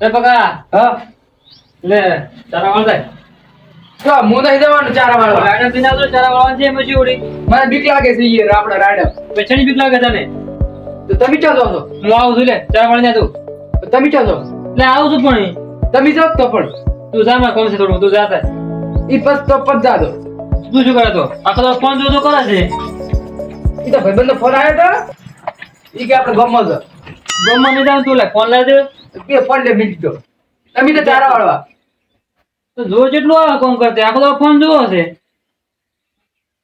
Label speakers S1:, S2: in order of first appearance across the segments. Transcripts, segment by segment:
S1: એ બકા
S2: હા.
S1: લે તારા વાળ થાય
S2: તો હું નહીં જવાનું ચારા વાળવા
S1: રાયડા પીને આવતો તારા વાળ છે એમાં શું ઉડી?
S2: મને બીક લાગે છે ઈ આપડા રાડર
S1: પેછણી બીક લાગે તને?
S2: તો તમે ચો છો?
S1: હું આવું છું લે ચારા વાળ તું.
S2: તમે ચો છો?
S1: લે આવું છું પણ
S2: તમે જાઓ તો પણ.
S1: તું જા માં કોમ છે થોડું તું જા
S2: ઈ બસ તો પત જાદો
S1: તું શું કરે તો? આખો તો ફોન જોતો કરે છે.
S2: ઈ તો ભાઈબંધનો ફોન આવ્યો તો. ઈ કે આપણે ગમો છો
S1: ગમમાં મેદાન તું લે? ફોન લાવી દે
S2: કે ફોન લે મિનિટ તો તમે તો ચારા વાળવા.
S1: તો જો જેટલું આવે કોમ કરતે આખો તો ફોન જોવો છે.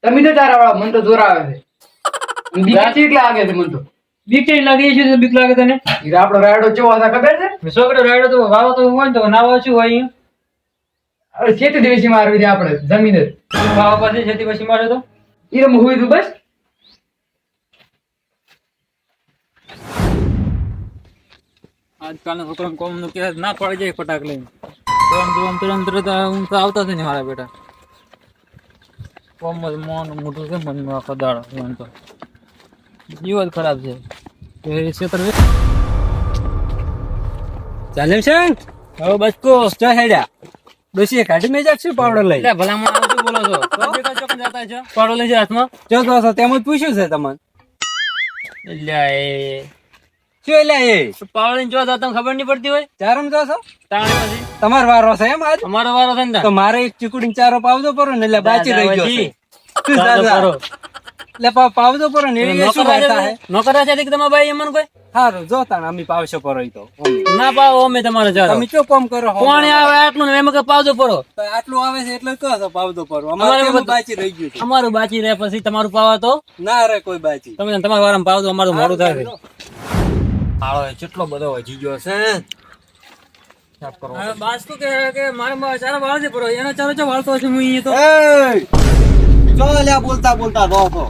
S2: તમે તો ચારા વાળવા મને તો જોર આવે છે. બીક ચીક લાગે છે મને તો.
S1: બીક કેવી લાગે છે બીક લાગે તને.
S2: આપણો રાયડો ચેવો હતા ખબર છે?
S1: છોકરો રાયડો તો વાવો તો હોય ને તો નાવો શું હોય
S2: હવે ખેતી દેશી મારવી દે આપણે જમીન. જ
S1: વાવા પાસે ખેતી પછી મારે તો.
S2: એ રમ હોય તું બસ.
S1: આજકાલના છોકરાને કોમનું કે ના પડી જાય ફટાક લઈને. જોમ તુરંત તરત ઊંઘ તો આવતા જ નહીં મારા બેટા. કોમ મોન મોટું છે મનમાં આખો દાડો એમ તો. જીવ જ ખરાબ છે. એ ક્ષેત્ર
S3: ચાલે છે હવે બચકો ચા હેડ્યા. ડોશીએ કાઢી મેં જાકશું પાવડર લઈ
S1: ભલામણ આવતું બોલો છો? બેટા ચોક જતા છો? પાડો લઈ જાય હાથમાં.
S3: તો તેમ જ પૂછ્યું છે તમને.
S1: એટલે એ
S3: શું એટલે એ?
S1: લઈને જો જતા ખબર નહીં પડતી હોય?
S3: ચારમ જો છો?
S1: તાણે પછી.
S3: તમારો વારો છે એમ આજ?
S1: અમારો વારો છે ને
S3: તો મારે એક ચીકુડી ચારો પાવજો પડો ને એટલે બાચી રહી ગયો શું. એટલે પાવજો પડો ને એ શું વાર્તા હે?
S1: નોકરા છે કે તમારા ભાઈ એમને કોઈ?
S3: હારું જો તાણ અમે પાવશો ઈ તો
S1: ના પાવો અમે તમારે જારો
S3: તમે ચો કોમ કરો
S1: કોણ આવે આટલું ને એમ કે પાવજો પડો
S3: આટલું આવે છે એટલે કહો છો પાવજો
S1: અમારે
S3: અમારે બાચી રહી ગયું છે?
S1: અમારું બાચી રહે પછી તમારું પાવા તો?
S3: ના રે કોઈ બાચી.
S1: તમે તમારા વારામાં પાવજો અમારું મોડું થાય
S3: હાળો કેટલો બધો વધી ગયો છે
S1: બાસ તો કે કે મારે મારા ચારા વાળ છે પડો એનો ચારો ચો વાળતો છે હું અહીં તો?
S3: ચો લ્યા બોલતા બોલતા રહો તો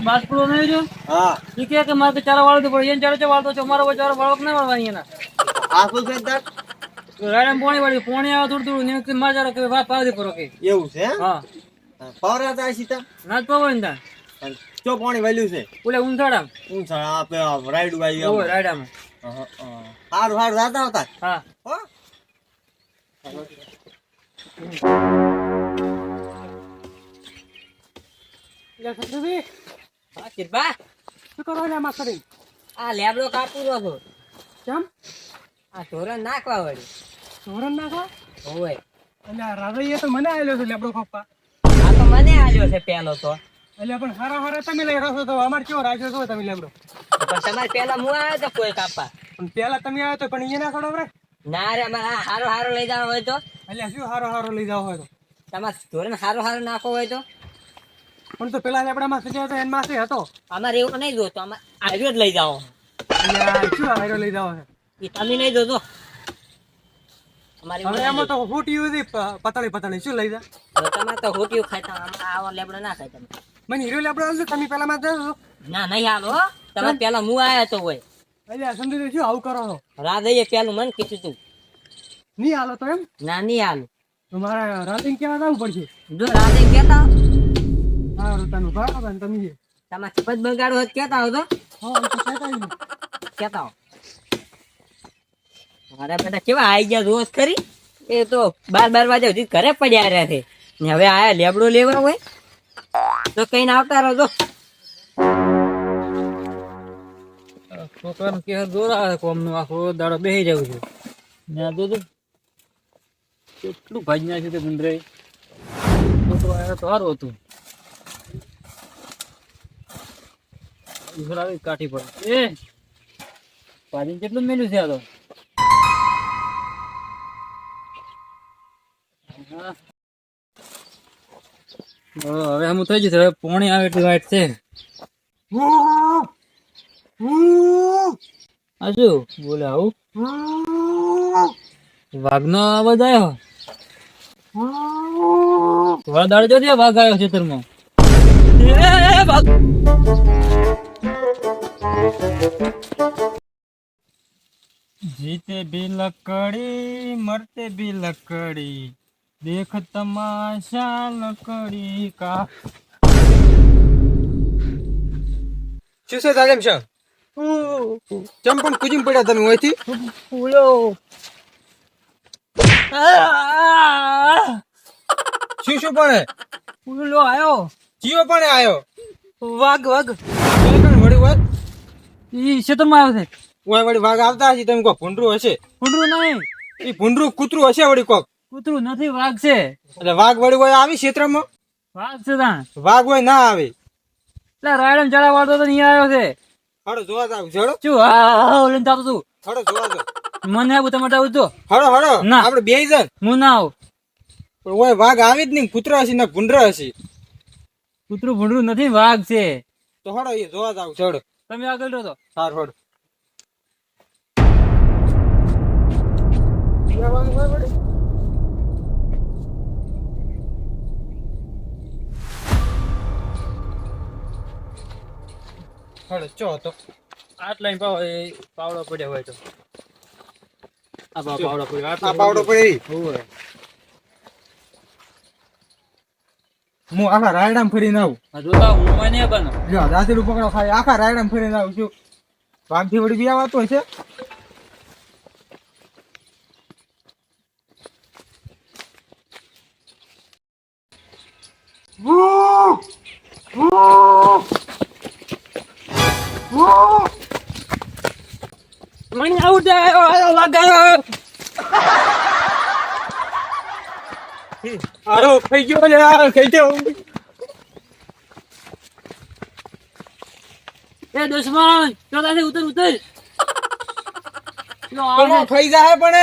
S1: બાસ પડો નહીં જો
S3: હા.
S1: ઈ કે કે મારે ચાર વાળતો પરો એને ચારો ચો વાળતો છે મારો ચારો વાળો નહીં વાળવાની એના
S3: આ કોઈ કે તાર?
S1: રાયડા પોણી વાળી પોણી આવે થોડું થોડું ને મારે ચારો કે વા પાવજે પરો કે.
S3: એવું છે હા. પાવરા થાય સીતા
S1: ના પાવરા
S3: અને ચો પાણી વેલ્યું છે.
S1: ઓલે
S3: ઉંધાડા ઉંધાડા આપે રાઈડ ભાઈ
S1: ઓ રાયડામાં.
S3: હારું હારું જાતા હતા
S1: હા.
S3: હો?
S1: હા કિરપા
S2: શું કરો આમાં કરી
S1: આ લેબડો કાપું રહ્યો છો.
S2: કેમ?
S1: આ ધોરણ નાખવા વળી.
S2: ધોરણ નાખો
S1: હોય
S2: એટલે રાજાઈએ તો મને આવ્યો છે લેબડો ખપ્પા
S1: આ તો મને આલ્યો છે પેલો તો.
S2: એટલે પણ સારા સારા તમે લઈ રહ્યો છો તો અમારે કેવો રાખ્યો છો તમે લેમડો
S1: પણ તમારે પેલા હું આવ્યો તો કોઈ કાપા.
S2: પણ પેલા તમે આવ્યો તો પણ અહીંયા ના ખડો રે.
S1: ના રે અમારે હારો હારો લઈ જવા હોય તો.
S2: એટલે શું હારો હારો લઈ જવા હોય તો?
S1: તમારે ધોરણ હારો હારો નાખો હોય તો.
S2: પણ તો પેલા લેબડામાં સજાયો તો માસે હતો.
S1: અમારે એવું નહીં જોતો અમારે આવ્યો જ લઈ જાઓ
S2: શું આવ્યો લઈ જાઓ
S1: એ તમે નહીં જોતો. અમારે
S2: એમાં તો પતળી પતળી શું લઈ જા?
S1: જોતો. તમારે તો હોટિયું ખાતા આવો લેબડો ના ખાય તમે.
S2: મને હીરો લેબડો આવશે તમે પેલા માં જશો
S1: ના નહીં હાલો તમે પેલા હું આયા તો હોય.
S2: અરે આ સમજી શું આવું કરો છો.
S1: રાધઈએ પેલું મને કીધું તું.
S2: નહીં હાલો તો એમ?
S1: ના નહીં હાલ.
S2: તો રાધે કેવા જવું પડશે?
S1: જો રાધે કેતા
S2: હા રોતાનું બરાબર તમે જે.
S1: ચપત બગાડો હોત કેતા હો તો
S2: હા. એ તો કહેતા જ
S1: હો મારા બેટા કેવા આઈ ગયા રોજ ખરી? એ તો બાર બાર વાગ્યા સુધી ઘરે પડ્યા રહ્યા છે. ને હવે આયા લેબડો લેવા હોય. તો કઈ ના આવતા રહો તો છોકરાને કે દોરા કોમનું આખો દાડો બેસી જવું છે. ત્યાં તો કેટલું ભાજી નાખ્યું તે ગુંદરે છોકરો આવ્યો તો સારું હતું. કાઠી પડે. એ ભાજી કેટલું મેલ્યું છે આ તો? હવે આમ થઈ જશે હવે પોણી આવે એટલી વાઈટ છે. આ શું બોલે આવું. વાઘનો અવાજ આવ્યો થોડા દાડો જો ત્યાં વાઘ આવ્યો ખેતરમાં? જીતે ભી લકડી, મરતે ભી લકડી. દેખ તમાશા લકડી કા.
S2: શું છે તાલીમ છે? ચમ પણ કુજીમ પડ્યા તમે ઓયથી
S1: ફૂલો
S2: શું શું પણ
S1: ફૂલો આયો.
S2: જીવો પણ આયો.
S1: વાઘ વાઘ.
S2: વળી વાત
S1: ઈ ક્ષેત્રમાં આવે છે.
S2: ઓય વળી વાઘ આવતા હશે તમે કો ભૂંડરું હશે?
S1: કૂતરું નહીં.
S2: એ ભૂંડરું કૂતરું હશે વળી કોક?
S1: કૂતરું નથી વાઘ છે.
S2: એટલે વાઘ વળી કોઈ આવી ક્ષેત્રમાં?
S1: વાઘ છે ત્યાં.
S2: વાઘ હોય ના આવે.
S1: એટલે રાયડમ ચડા વાળતો તો નહીં આવ્યો છે.
S2: હડો જોવા જાવ જડો
S1: શું હા લઈને જાતો તું
S2: હડો જોવા જાવ.
S1: મને આવું તમારે આવું તો.
S2: હડો હડો
S1: ના.
S2: આપણે બે જણ.
S1: હું ના આવું.
S2: પણ ઓય વાઘ આવી જ નહીં કૂતરો હશે ને ભૂંડરો હશે.
S1: કૂતરું ભૂંડરું નથી વાઘ છે.
S2: તો હડો એ જોવા જાવ ચડો
S1: તમે આગળ રહો તો.
S2: સારું હડો હડો ચો તો.
S1: આટલા પાવ પાવડો પડ્યો હોય તો. આ પાવ- પાવડો પડ્યો
S2: આ પાવડો પડ્યો
S1: હોય.
S2: હું આખા રાયડામ ફરીને આવું.
S1: આ જોતા હું મને બનો
S2: જો દાદીલું પકડો ખાલી. આખા રાયડામ ફરીને આવું છું. વાઘથી વળી બી આવતો હશે ખાઈ ગયો લે આ ખાઈ ગયો.
S1: એ દુશ્મન ચોદાથી ઉતર ઉતર.
S2: પણ. હું ખાઈ જાય પણ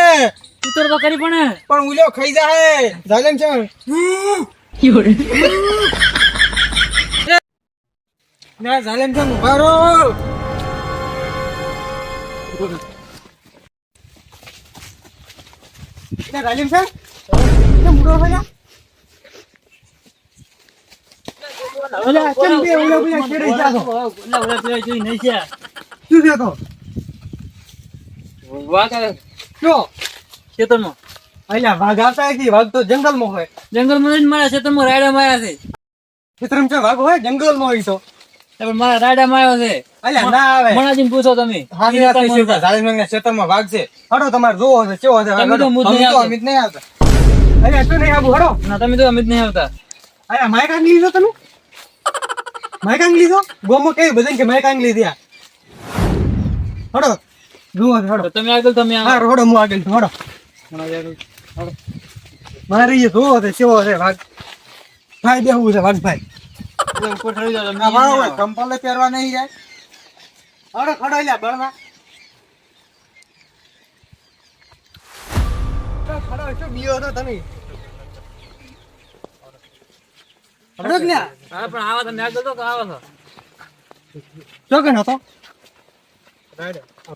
S1: ઉતર બકરી પણ
S2: પણ ઉલ્યો ખાઈ જાય જાલેમ છે. ના જાલેમ છે ઉભારો ના જાલેમ છે. કેમ ઉડો છે લ્યા? ઓલા કેમ બે ઓલા છેડે ગયા છો?
S1: ઓલા ઓલા પેલા જોઈ નહીં છે
S2: શું છે
S1: વાઘ આવે
S2: જો.
S1: ખેતરમાં.
S2: અલ્યા વાઘ આવતા કે વાઘ તો જંગલમાં હોય?
S1: જંગલમાં જ મારા ખેતરમાં રાયડા માર્યા છે.
S2: ખેતરમાં છે વાઘ હોય? જંગલમાં હોય તો.
S1: પણ મારા રાયડા માર્યો છે.
S2: અલ્યા ના આવે.
S1: મણાજીને પૂછો તમે.
S2: હા
S1: ઈ
S2: વાત છે. ઝાલિમંગના ખેતરમાં વાઘ છે. હડો તમારે જોવો છે કેવો છે
S1: તમે તો
S2: હડો.
S1: મુદ
S2: અમે
S1: નહીં
S2: તો
S1: આવતા.
S2: અમિત નહીં આવતા. અલ્યા શું નહીં આવું હડો.
S1: ના તમે તો અમિત નહીં આવતા.
S2: અલ્યા માઇક આંગલી લીધો તમે માઇક આંગલી લીધો ગોમો કેવી? બધાને કે માઇક આંગલી લીધી આ. હડો. જોવો છે હડો.
S1: તો તમે આગળ તમે આ
S2: હા હડો હું આગળ છું, હડો. મારી એ જોવો છે કેવો છે વાઘ? ભાઈ બેહવું છે વાઘ ભાઈ
S1: ઉપર ચડી જાઓ
S2: હોય કંપલે પહેરવા નહીં જાય. હડો ખડો લ્યા બળવા. ખડો શું બીયો હતો તમે? જ લ્યા
S1: હા પણ આવો તમે આગળ તો આવો છો
S2: ચોકન હતો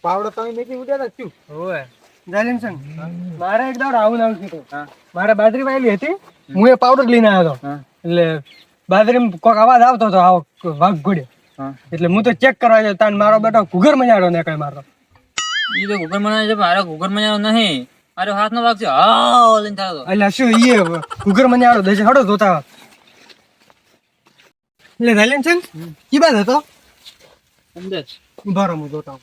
S2: પાવડો તમે મેકી ઉડ્યા હતા શું?
S1: ઓય.
S2: જાલિમ મારે એક દાડો આવું નામ કીધું મારે બાજરી વાયેલી હતી. હું. એ પાવડર લઈને આવ્યો હતો. એટલે બાજરી કોક અવાજ આવતો હતો આવો વાઘ ઘોડ્યો. એટલે હું તો ચેક કરવા ગયો તાન મારો બેટો ઘુગર મજાડો ને કઈ મારો
S1: ઈ તો ઘૂઘર મજાડો છે મારો ઘુગર ઘૂઘર મનાવ નહીં. અરે હાથનો ભાગ છે. હા લઈને થાતો
S2: એટલે શું ઈ ઘુગર મજાડો દેશે હડો જોતા એટલે જાલિમ છે કી બાદ હતો?
S1: અંદર
S2: ઊભા રહો જોતા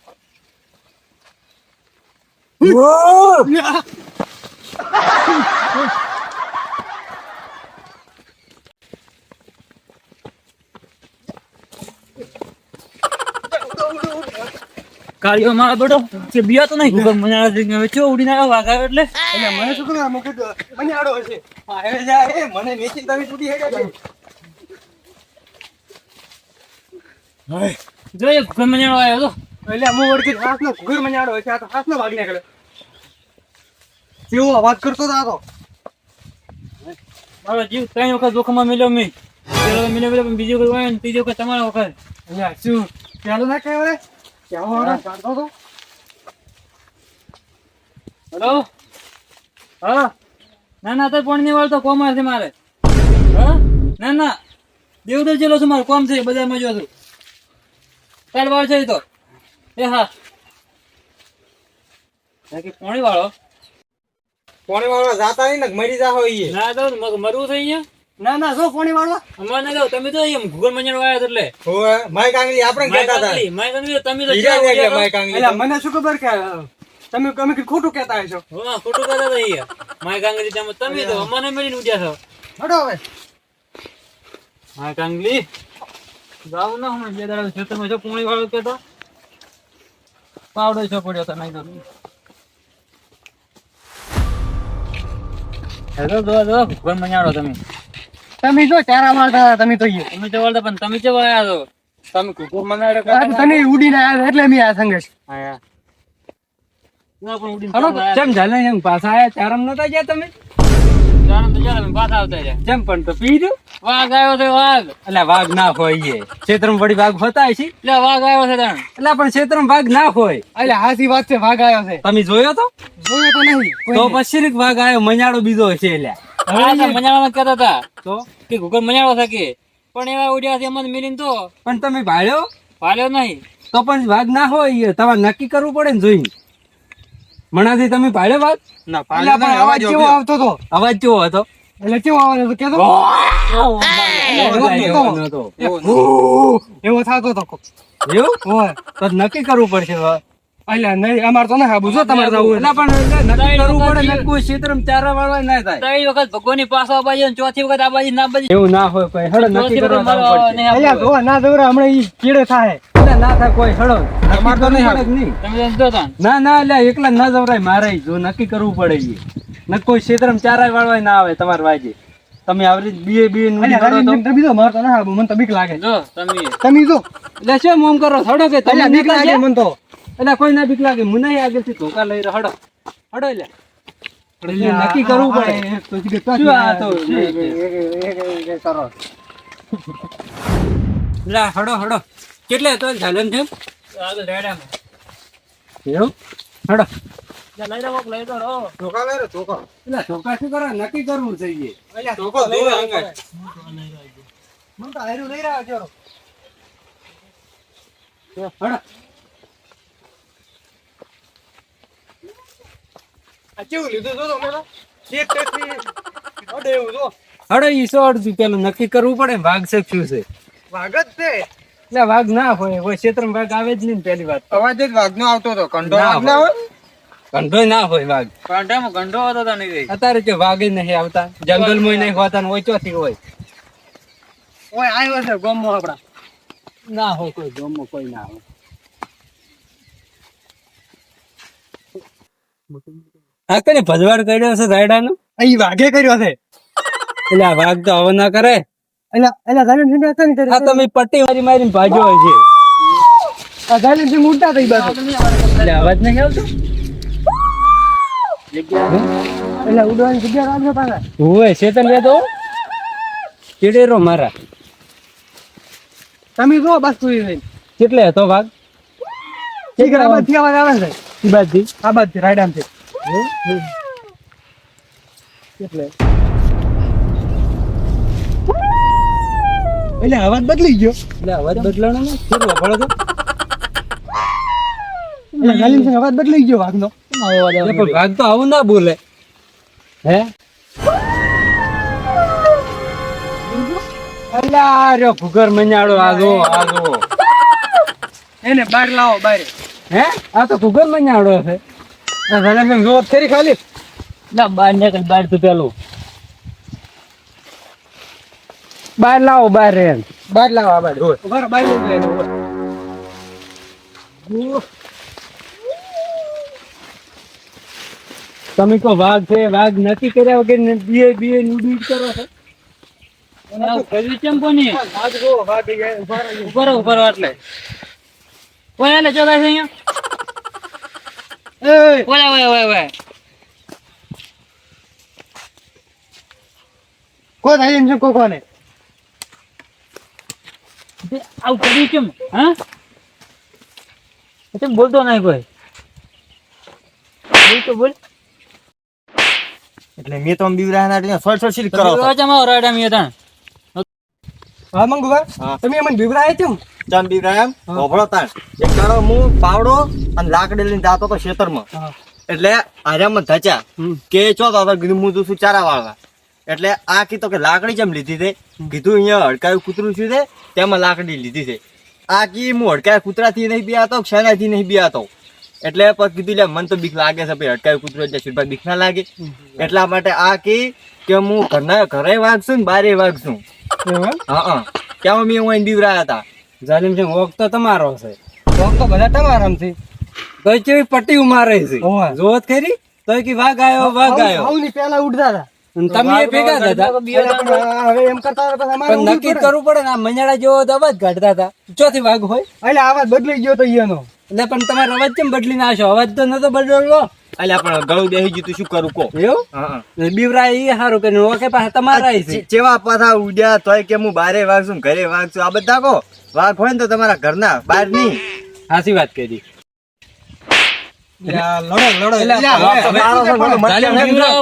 S1: કાળીઓ મારો બેટો કે બિયા તો નહીં. ઘૂઘર મનાવે છે હવે ચો ઉડીને આવ્યો વાઘ આવ્યો એટલે?
S2: એટલે મને શું ખબર મુકે આડો હશે. હા હવે જા એ મને વેચી તમે તૂટી હેડ્યા
S1: જોઈએ ઘૂઘર મનાવો આવ્યો હતો.
S2: એટલે હું વળગી હાથનો ઘુગર મજાડો છે આ તો હાથનો ભાગ નીકળ્યો. કેવો અવાજ કરતો હતો આ તો.
S1: મારો જીવ ત્રણ વખત જોખમમાં મિલ્યો મેં. પેલો મિલ્યો મિલ્યો બીજી વખત હોય ને ત્રીજી વખત તમારો વખત.
S2: અહીંયા શું? પેલું ના કહેવાય કેવો અવાજ કાઢતો હતો?
S1: હેલો? હા? ના ના તો પણ નહીં વાળતો કોમ છે મારે. હા? ના ના દેવદર જેલો છું મારે કોમ છે બજારમાં જો છું કાલ વાળ છે તો. એ હા. બાકી પોણી વાળો.
S2: કોણે વાળો જાતા નહીં ને મરી જા હોય
S1: ના તો મરવું થઈ ગયા
S3: ના ના શું પોણી વાળો.
S1: અમારે ના તમે તો એમ ગુગલ મંજણ વાયા એટલે.
S3: માઈક આંગળી આપણે કહેતા હતા.
S1: માય કાંગલી, તમે તો
S3: હીરા
S1: જ્યાં
S3: માય એટલે મને શું ખબર કે તમે તમે કે ખોટું કહેતા હશો.
S1: છો. હા, ખોટું કહેતા હતા. માય કાંગલી તમે તમે તો અમને મળીને ઉડ્યા છો.
S3: હડો હવે.
S1: માય કાંગલી જાવ ના હમણાં બે દાડા ખેતરમાં જો પોણી વાળો કહેતો પાવડો છો પડ્યો તો નહીં તો હેલો જો જો ભૂગોળ મંજાણો તમે.
S3: તમે જો ચારા મારતા તમે તો ગયો
S1: તમે તો વળતા પણ તમે આયા છો? તમે મંજાણો
S3: તમે ઉડીને આવ્યા એટલે મેં આ સંઘર્ષ.
S1: આયા. ના પણ ઉડીને પાછા
S3: કેમ ઝાલે એમ પાછા આયા? ચારમ નતા ગયા તમે? જેમ પણ તો પી
S1: વાઘ આવ્યો છે વાઘ.
S3: એટલે વાઘ ના હોય એ. વળી વાઘ હોતા છે
S1: એટલે વાઘ આવ્યો છે તાણ.
S3: એટલે પણ ક્ષેત્રમાં વાઘ ના હોય. એટલે હાસી વાત છે વાઘ આવ્યો છે. તમે જોયો તો? જોયો તો નહીં તો પછી વાઘ આવ્યો મજાડો બીજો છે એટલે.
S1: કહેતા હતા
S3: તો?
S1: કે ભૂગોળ મંજાણો છે પણ એવા ઉડ્યા છે અમને મિલીને તો.
S3: પણ તમે ભાળ્યો?
S1: ભાળ્યો નહીં.
S3: તો પણ વાઘ ના હોય તમારે નક્કી કરવું પડે ને જોઈને. મણાથી તમે ભાળ્યો વાઘ? ના અવાજ કેવો આવતો હતો? અવાજ કેવો હતો? એટલે કેવો અવાજ હતો? કેતો? એવો થતો. હતો. એવું? હોય. તો નક્કી કરવું પડશે એટલે નહીં અમારે તો ના બુજો તમારે જવું એટલે પણ નક્કી કરવું પડે ને કોઈ ક્ષેત્રમાં ચારા વાળવા ના થાય.
S1: ત્રણ વખત ભગવાનની પાછો આ બાજુ ચોથી વખત આ બાજુ ના બાજુ.
S3: એવું ના હોય કોઈ. હળો નક્કી કરવા ના દોરા હમણાં ઈ કીડે થાય. ના થાય કોઈ હળો તમારે તો નહીં
S1: તમે તો.
S3: ના ના એટલે એકલા ના જવરાય મારે જો નક્કી કરવું પડે ઈ ન કોઈ ક્ષેત્રમાં ચારાય વાળવાય ના આવે તમારે વાજે તમે આવરી બીએ બીએ નું તો બીજો મારતો ના મને તો બીક લાગે
S1: જો તમે
S3: તમે જો એટલે શું મોમ કરો થોડો કે તમે બીક લાગે મને તો એટલે કોઈ ના બીક લાગે મને આગળથી ધોકા લઈ રહ્યો હડો હડો એટલે નક્કી કરવું પડે શું આ તો લા હડો હડો કેટલે તો ઝાલમ છે?
S1: આગળ રેડામાં.
S3: એવું? હડો. શું કરે નક્કી કરવું જોઈએ. ધોકો મને તો હાર્યું લઈ રહ્યો છો. હડો. ઈ સો અડધું પેલું નક્કી કરવું પડે વાઘ છે શું છે? વાઘ જ છે. એટલે વાઘ ના હોય. કોઈ ક્ષેત્રમાં વાઘ આવે જ નહીં ને પહેલી વાત
S4: અવાજ જ વાઘનો આવતો હતો. કંડો
S3: ના
S4: વાઘ ના હોય.
S3: કંડો ના હોય વાઘ.
S1: કાંઠામાં કંડો હતો તો નહીં
S3: અત્યારે કે વાઘ જ નહીં આવતા. જંગલમાં નહીં હોતા ને હોય ચોથી હોય. ઓય આવ્યો છે ગોમો આપડા ના હોય કોઈ ગોમો કોઈ ના હોય. આ કને ભજવાડ કર્યો છે રાયડાનો? અહીં વાઘે કર્યો છે. એટલે આ વાઘ તો હવે ના કરે. આ તમે પટ્ટી મારી મારીને ભાજ્યો છે. એટલે અવાજ નહીં આવતો હોય તો ચીડેરો મારા. તમે જો બસ કેટલે હતો ભાગ? આ બાજુ અવાજ આવે છે. ઈ આ રાઈડામ છે એટલે એટલે અવાજ બદલી ગયો. એટલે અવાજ બદલાણો ને શું વફળો તો. એટલે ગાલીન સિંહ અવાજ બદલી ગયો વાઘનો. પણ વાઘ તો આવું ના બોલે. હે? અલ્યા રે ફુગર મኛડો આગો આગો એને બહાર લાવો બહાર. હે? આ તો ફુગર મኛડો છે. આ ધનમ જોત ખરી ખાલી.
S1: ના બહાર નીકળ બહાર તો પેલું.
S3: બહાર લાવો બહાર રે બહાર લાવો આ બાર બહાર બહાર લઈ લે તમે કહો વાઘ છે વાઘ નથી કર્યા વગર બીએ બીએ નું કરો છો?
S1: આવું કર્યું કેમ કોની?
S3: વાઘ જો વાઘ રહો.
S1: ઉપર રહો, ઉપર એટલે. કોઈ એટલે ચોદાય છે અહીંયા.
S3: એય,
S1: ઓય ઓય ઓય ઓય.
S3: કોણ થાય એમ છે
S1: તે આવું કર્યું કેમ? હા? કેમ બોલતો નહીં કોઈ? બોલ તો બોલ.
S4: એટલે મેં તો બીવરાના એટલે ફળ ફળ શીરી કરો છો.
S1: ચમાવો રાડા મે તા
S3: હા મંગુભા. તમે મને બિવરાય કેમ?
S4: ચમ બીવરા એમ?
S3: હા.
S4: હોભળો તાણ. એક દાડો હું પાવડો અને લાકડી લઈને જાતો તો ખેતરમાં.
S3: માં
S4: એટલે આર્યામાં ધચા. કે ચો તો હું તું ચારા વાળવા એટલે આ કીધો કે લાકડી જેમ લીધી છે કીધું અહીંયા હડકાયું કૂતરું છે તેમાં લાકડી લીધી છે. આ કી હું હડકાયા કૂતરાથી નહીં બિયાતો શેનાથી નહીં બિયાતો એટલે પછી કીધું લે મને તો બીક લાગે છે ભાઈ હડકાયું કૂતરું એટલે શિરભાઈ બીક ના લાગે. એટલા માટે આ કી કે હું ઘરના ઘરે વાગશું ને બારે વાગશું. હા હા. ત્યાં મેં હું બીવરાયા હતા?
S3: જાલિમ છે વોક તો તમારો છે. વોક તો બધા તમારામાંથી તો કેવી પટ્ટી ઉમારે છે. જોત ખરી? તો કે વાઘ આવ્યો વાઘ આવ્યો
S2: પેલા ઉડતા હતા.
S3: તમે ભેગા થતા.
S2: હવે એમ કરતા
S3: પણ નક્કી કરવું પડે ને આ મજાડા જેવો તો અવાજ કાઢતા હતા. ચોથી વાઘ હોય.
S2: એટલે અવાજ બદલી ગયો તો એનો
S3: એટલે પણ તમારો અવાજ કેમ બદલી નાખશો અવાજ તો નતો બદલવો.
S4: અલ્યા પણ ગળું બેસી ગયું શું કરું કો
S3: એવું? બીવરા એ સારું કે ઓકે પાસે તમારા
S4: જેવા ચેવા પાછા ઉડ્યા તોય કે હું બારે વાગશું ઘરે વાગશું? આ બધા કો વાઘ હોય ને તો તમારા ઘરના બહાર નહીં
S3: સાચી વાત કરી
S1: જાલિમ બીવરાવો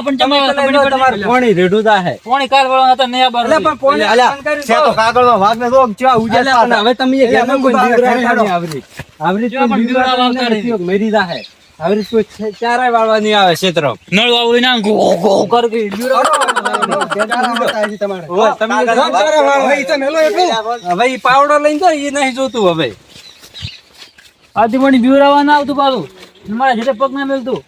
S1: પણ તમારે ખબર નહીં પડતી.
S3: કોણી રેઢું થાહે.
S1: પોણી કાલ વાળા હતા નયા બાર
S3: એટલે પણ પોણી
S4: અલ્યા,
S3: ફોન કર્યું
S4: છે તો
S3: તો.
S4: કાગળમાં વાઘ ને જો ચેવા ઉડ્યા
S3: અલ્યા, પણ હવે તમે એ ઘરમાં કોઈ
S4: બધા
S3: બીવરા
S4: ઘરે
S3: ખાલી
S4: હેડો.
S3: આવરી. આવરી
S1: જો પણ
S3: કોઈ બીવરા
S1: બીવરા
S3: તમને
S1: વાવતા
S3: નથી, મરી જાહે. આવરી કોઈ છે- ચારાય વાળવા નહીં આવે ક્ષેત્ર
S1: નળ ના
S3: ચારા. હવે ઈ પાવડો લઈને જાઓ, ઈ નહીં જોતું હવે
S1: આથી પણ બીવરાવા ના આવતું પાછું મારા જેટલે પગ ના મેલતું